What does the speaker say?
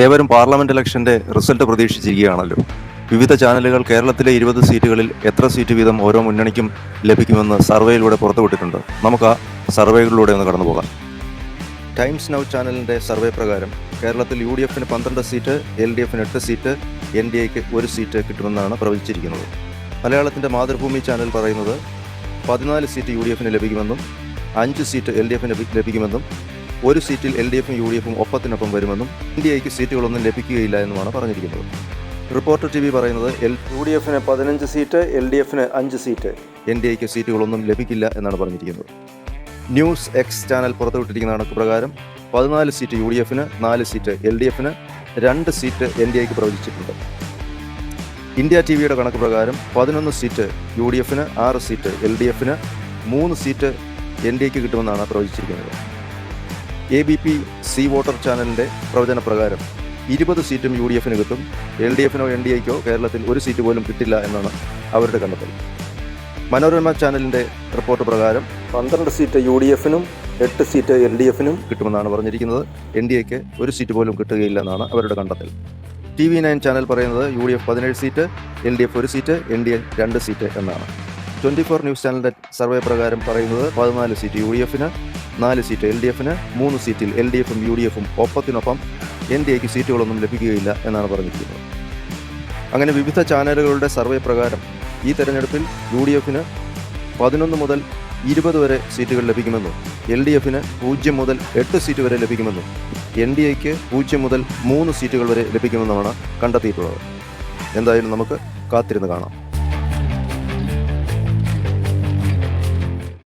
ഏവരും parliament ഇലക്ഷന്റെ result പ്രതീക്ഷിച്ചിരിക്കുകയാണല്ലോ. വിവിധ ചാനലുകൾ കേരളത്തിലെ ഇരുപത് സീറ്റുകളിൽ എത്ര സീറ്റ് വീതം ഓരോ മുന്നണിക്കും ലഭിക്കുമെന്ന് സർവേയിലൂടെ പുറത്തുവിട്ടിട്ടുണ്ട്. നമുക്ക് ആ സർവേകളിലൂടെ ഒന്ന് കടന്നു പോകാം. ടൈംസ് നൗ ചാനലിന്റെ സർവേ പ്രകാരം കേരളത്തിൽ യു ഡി എഫിന് പന്ത്രണ്ട് സീറ്റ് എൽ ഡി എഫിന് എട്ട് സീറ്റ് എൻ ഡി എക്ക് ഒരു സീറ്റ് കിട്ടുമെന്നാണ് പ്രവചിച്ചിരിക്കുന്നത്. മലയാളത്തിന്റെ മാതൃഭൂമി ചാനൽ പറയുന്നത് പതിനാല് സീറ്റ് യു ഡി എഫിന് ലഭിക്കുമെന്നും അഞ്ച് സീറ്റ് എൽ ഡി എഫിന് ലഭിക്കുമെന്നും ഒരു സീറ്റിൽ എൽ ഡി എഫും യു ഡി എഫും ഒപ്പത്തിനൊപ്പം വരുമെന്നും എൻ ഡി എക്ക് സീറ്റുകളൊന്നും ലഭിക്കുകയില്ല എന്നുമാണ് പറഞ്ഞിരിക്കുന്നത്. റിപ്പോർട്ടർ ടി വി പറയുന്നത് എൽ യു ഡി എഫിന് പതിനഞ്ച് സീറ്റ് എൽ ഡി എഫിന് അഞ്ച് സീറ്റ്. എൻ ഡി എക്ക് സീറ്റുകളൊന്നും ലഭിക്കില്ല എന്നാണ് പറഞ്ഞിരിക്കുന്നത്. ന്യൂസ് എക്സ് ചാനൽ പുറത്തുവിട്ടിരിക്കുന്ന കണക്ക് പ്രകാരം പതിനാല് സീറ്റ് യു ഡി എഫിന് നാല് സീറ്റ് എൽ ഡി എഫിന് രണ്ട് സീറ്റ് എൻ ഡി എക്ക് പ്രവചിച്ചിട്ടുണ്ട്. ഇന്ത്യ ടി വിയുടെ കണക്ക് പ്രകാരം പതിനൊന്ന് സീറ്റ് യു ഡി എഫിന് ആറ് സീറ്റ് എൽ ഡി എഫിന് മൂന്ന് സീറ്റ് എൻ ഡി എക്ക് കിട്ടുമെന്നാണ് പ്രവചിച്ചിരിക്കുന്നത്. A B P C voter ചാനലിന്റെ പ്രവചന പ്രകാരം ഇരുപത് സീറ്റും യു ഡി എഫിന് കിട്ടും എൽ ഡി എഫിനോ എൻ ഡി എക്കോ കേരളത്തിൽ ഒരു സീറ്റ് പോലും കിട്ടില്ല എന്നാണ് അവരുടെ കണ്ടെത്തൽ. മനോരമ ചാനലിന്റെ റിപ്പോർട്ട് പ്രകാരം പന്ത്രണ്ട് സീറ്റ് യു ഡി എഫിനും എട്ട് സീറ്റ് എൽ ഡി എഫിനും കിട്ടുമെന്നാണ് പറഞ്ഞിരിക്കുന്നത്. എൻ ഡി എക്ക് ഒരു സീറ്റ് പോലും കിട്ടുകയില്ല എന്നാണ് അവരുടെ കണ്ടെത്തൽ. ടി വി നയൻ ചാനൽ പറയുന്നത് യു ഡി എഫ് പതിനേഴ് സീറ്റ് എൽ ഡി എഫ് ഒരു സീറ്റ് എൻ ഡി എ രണ്ട് സീറ്റ് എന്നാണ്. ട്വന്റി ഫോർ ന്യൂസ് ചാനലിന്റെ സർവേ പ്രകാരം പറയുന്നത് പതിനാല് സീറ്റ് യു ഡി എഫിന് നാല് സീറ്റ് എൽ ഡി എഫിന് മൂന്ന് സീറ്റിൽ എൽ ഡി എഫും യു ഡി എഫും ഒപ്പത്തിനൊപ്പം എൻ ഡി എക്ക് സീറ്റുകളൊന്നും ലഭിക്കുകയില്ല എന്നാണ് പറഞ്ഞിരിക്കുന്നത്. അങ്ങനെ വിവിധ ചാനലുകളുടെ സർവേ പ്രകാരം ഈ തെരഞ്ഞെടുപ്പിൽ യു ഡി എഫിന് പതിനൊന്ന് മുതൽ ഇരുപത് വരെ സീറ്റുകൾ ലഭിക്കുമെന്നും എൽ ഡി എഫിന് പൂജ്യം മുതൽ എട്ട് സീറ്റ് വരെ ലഭിക്കുമെന്നും എൻ ഡി എക്ക് പൂജ്യം മുതൽ മൂന്ന് സീറ്റുകൾ വരെ ലഭിക്കുമെന്നുമാണ് കണ്ടെത്തിയിട്ടുള്ളത്. എന്തായാലും നമുക്ക് കാത്തിരുന്ന് കാണാം.